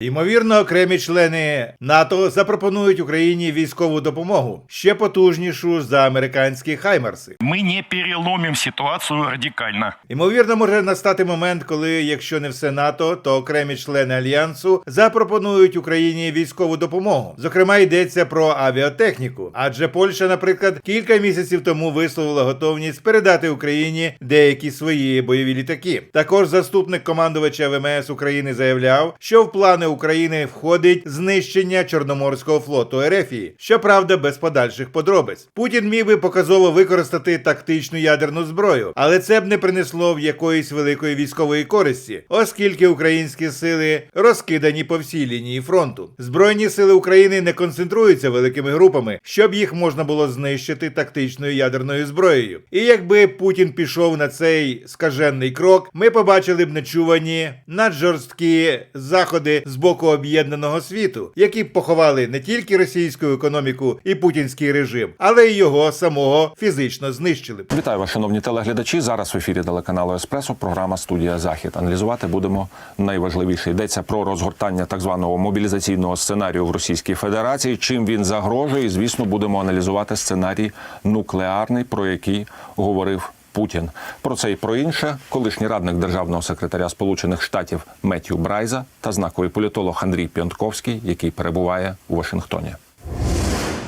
Ймовірно, окремі члени НАТО запропонують Україні військову допомогу ще потужнішу за американські хаймарси. Мы не переломим ситуацию радикально. Ймовірно, може настати момент, коли, якщо не все НАТО, то окремі члени альянсу запропонують Україні військову допомогу. Зокрема, йдеться про авіатехніку. Адже Польща, наприклад, кілька місяців тому висловила готовність передати Україні деякі свої бойові літаки. Також заступник командувача ВМС України заявляв, що в плани України входить знищення Чорноморського флоту Ерефії. Щоправда, без подальших подробиць. Путін міг би показово використати тактичну ядерну зброю, але це б не принесло в якоїсь великої військової користі, оскільки українські сили розкидані по всій лінії фронту. Збройні сили України не концентруються великими групами, щоб їх можна було знищити тактичною ядерною зброєю. І якби Путін пішов на цей скажений крок, ми побачили б нечувані наджорсткі заходи з боку об'єднаного світу, які б поховали не тільки російську економіку і путінський режим, але й його самого фізично знищили. б. Вітаю вас, шановні телеглядачі. Зараз в ефірі телеканалу Еспресо. Програма Студія Захід. Аналізувати будемо найважливіше. Йдеться про розгортання так званого мобілізаційного сценарію в Російській Федерації. Чим він загрожує, і звісно, будемо аналізувати сценарій нуклеарний, про який говорив. Путін про це і про інше, колишній радник державного секретаря Сполучених Штатів Меттью Брайза та знаковий політолог Андрій Піонтковський, який перебуває у Вашингтоні.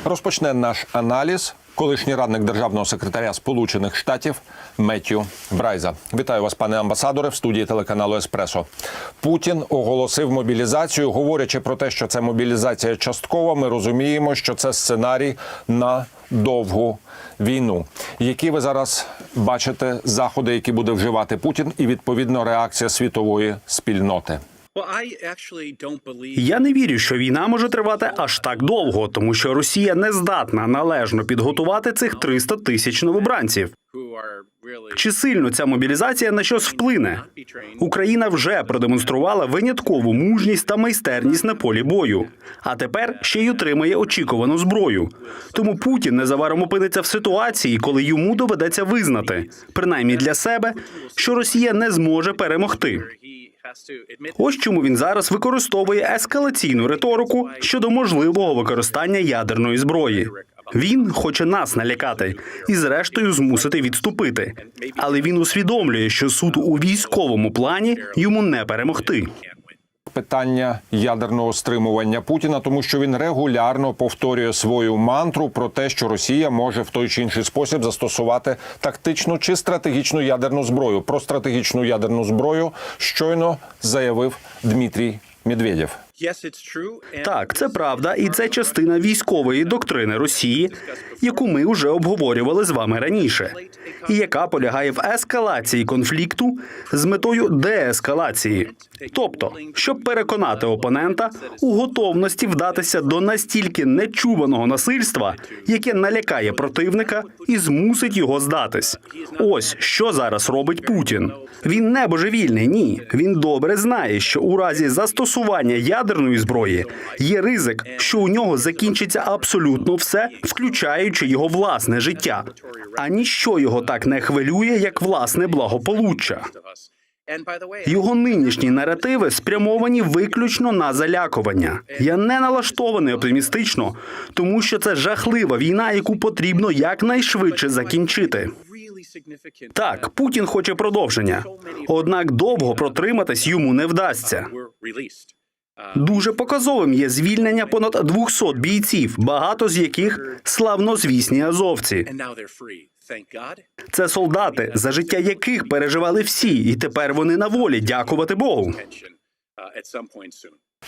Розпочне наш аналіз. Колишній радник державного секретаря Сполучених Штатів Меттю Брайза. Вітаю вас, пане амбасадоре, в студії телеканалу Еспресо. Путін оголосив мобілізацію, говорячи про те, що це мобілізація часткова. Ми розуміємо, що це сценарій на довгу війну. Які ви зараз бачите заходи, які буде вживати Путін, і відповідно реакція світової спільноти? Я не вірю, що війна може тривати аж так довго, тому що Росія не здатна належно підготувати цих 300 тисяч новобранців. Чи сильно ця мобілізація на щось вплине? Україна вже продемонструвала виняткову мужність та майстерність на полі бою, а тепер ще й отримає очікувану зброю. Тому Путін незабаром опиниться в ситуації, коли йому доведеться визнати, принаймні для себе, що Росія не зможе перемогти. Ось чому він зараз використовує ескалаційну риторику щодо можливого використання ядерної зброї. Він хоче нас налякати і, зрештою, змусити відступити. Але він усвідомлює, що суд у військовому плані йому не перемогти. Питання ядерного стримування Путіна, тому що він регулярно повторює свою мантру про те, що Росія може в той чи інший спосіб застосувати тактичну чи стратегічну ядерну зброю. Про стратегічну ядерну зброю щойно заявив Дмитрій Медведєв. Так, це правда, і це частина військової доктрини Росії, яку ми вже обговорювали з вами раніше, і яка полягає в ескалації конфлікту з метою деескалації. Тобто, щоб переконати опонента у готовності вдатися до настільки нечуваного насильства, яке налякає противника і змусить його здатись. Ось що зараз робить Путін. Він не божевільний, ні. Він добре знає, що у разі застосування ядерної зброї є ризик, що у нього закінчиться абсолютно все, включаючи його власне життя. А ніщо його так не хвилює, як власне благополуччя. Його нинішні наративи спрямовані виключно на залякування. Я не налаштований оптимістично, тому що це жахлива війна, яку потрібно якнайшвидше закінчити. Так, Путін хоче продовження, однак довго протриматись йому не вдасться. Дуже показовим є звільнення понад 200 бійців, багато з яких славнозвісні азовці. Це солдати, за життя яких переживали всі, і тепер вони на волі. Дякувати Богу.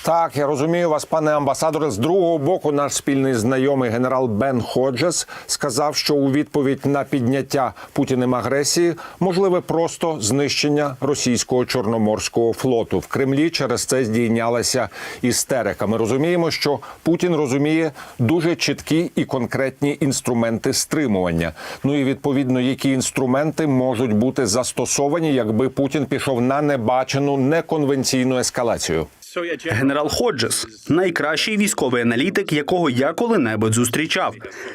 Так, я розумію вас, пане амбасадоре. З другого боку, наш спільний знайомий генерал Бен Ходжес сказав, що у відповідь на підняття Путіним агресії можливе просто знищення російського чорноморського флоту в Кремлі. Через це здійнялася істерика. Ми розуміємо, що Путін розуміє дуже чіткі і конкретні інструменти стримування. Ну і відповідно, які інструменти можуть бути застосовані, якби Путін пішов на небачену неконвенційну ескалацію. Генерал Ходжес найкращий військовий аналітик, якого я коли-небудь зустрічав,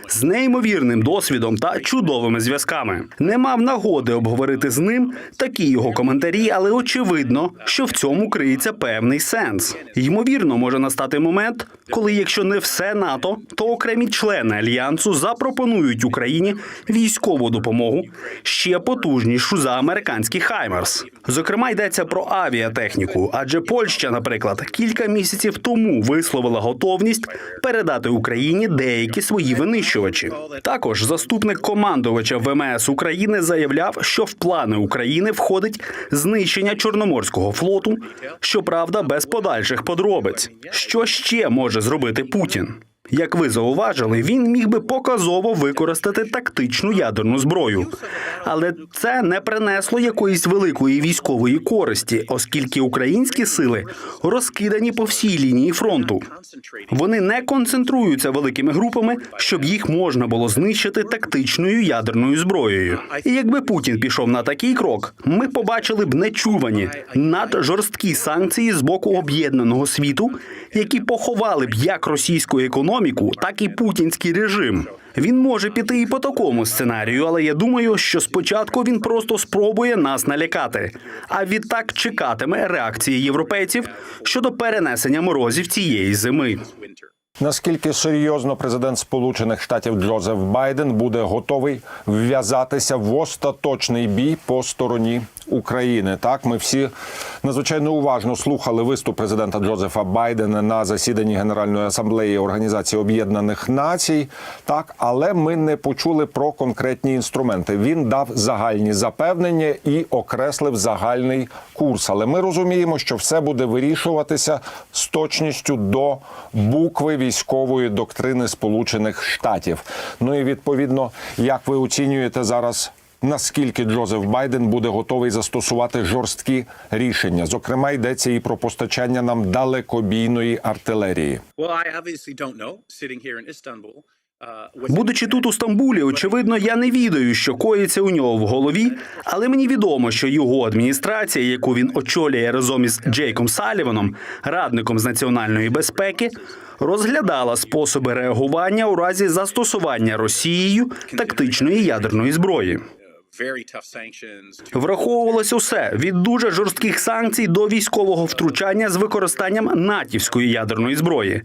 з неймовірним досвідом та чудовими зв'язками. Не мав нагоди обговорити з ним такі його коментарі, але очевидно, що в цьому криється певний сенс. Ймовірно, може настати момент, коли, якщо не все НАТО, то окремі члени альянсу запропонують Україні військову допомогу ще потужнішу за американський Хаймерс. Зокрема, йдеться про авіатехніку, адже Польща, наприклад, кілька місяців тому висловила готовність передати Україні деякі свої винищувачі. Також заступник командувача ВМС України заявляв, що в плани України входить знищення Чорноморського флоту, щоправда, без подальших подробиць. Що ще може зробити Путін? Як ви зауважили, він міг би показово використати тактичну ядерну зброю, але це не принесло якоїсь великої військової користі, оскільки українські сили розкидані по всій лінії фронту. Вони не концентруються великими групами, щоб їх можна було знищити тактичною ядерною зброєю. І якби Путін пішов на такий крок, ми побачили б нечувані наджорсткі санкції з боку об'єднаного світу, які поховали б як російську економіку, так і путінський режим. Він може піти і по такому сценарію, але я думаю, що спочатку він просто спробує нас налякати, а відтак чекатиме реакції європейців щодо перенесення морозів цієї зими. Наскільки серйозно президент Сполучених Штатів Джозеф Байден буде готовий вв'язатися в остаточний бій по стороні України? Так, ми всі надзвичайно уважно слухали виступ президента Джозефа Байдена на засіданні Генеральної асамблеї Організації Об'єднаних Націй. Так, але ми не почули про конкретні інструменти. Він дав загальні запевнення і окреслив загальний курс. Але ми розуміємо, що все буде вирішуватися з точністю до букви військової доктрини Сполучених Штатів. Ну і відповідно, як ви оцінюєте зараз? Наскільки Джозеф Байден буде готовий застосувати жорсткі рішення? Зокрема, йдеться і про постачання нам далекобійної артилерії. Uh, Будучи тут у Стамбулі, очевидно, я не відаю, що коїться у нього в голові, але мені відомо, що його адміністрація, яку він очолює разом із Джейком Саліваном, радником з національної безпеки, розглядала способи реагування у разі застосування Росією тактичної ядерної зброї. Враховувалось усе від дуже жорстких санкцій до військового втручання з використанням натівської ядерної зброї.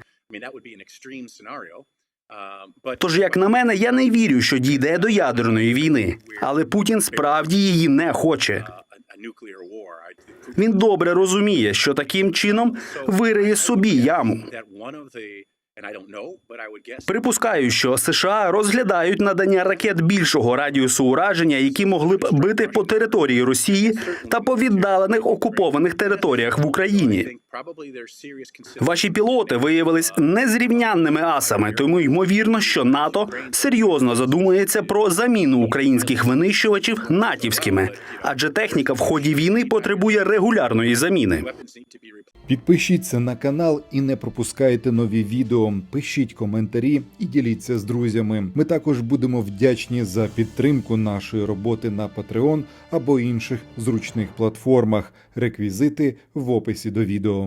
Тож, як на мене, я не вірю, що дійде до ядерної війни, але Путін справді її не хоче. Він добре розуміє, що таким чином вириє собі яму. Припускаю, що США розглядають надання ракет більшого радіусу ураження, які могли б бити по території Росії та по віддалених окупованих територіях в Україні. Ваші пілоти виявились незрівнянними асами, тому ймовірно, що НАТО серйозно задумується про заміну українських винищувачів натівськими, адже техніка в ході війни потребує регулярної заміни. Підпишіться на канал і не пропускайте нові відео. Пишіть коментарі і діліться з друзями. Ми також будемо вдячні за підтримку нашої роботи на Patreon або інших зручних платформах. Реквізити в описі до відео.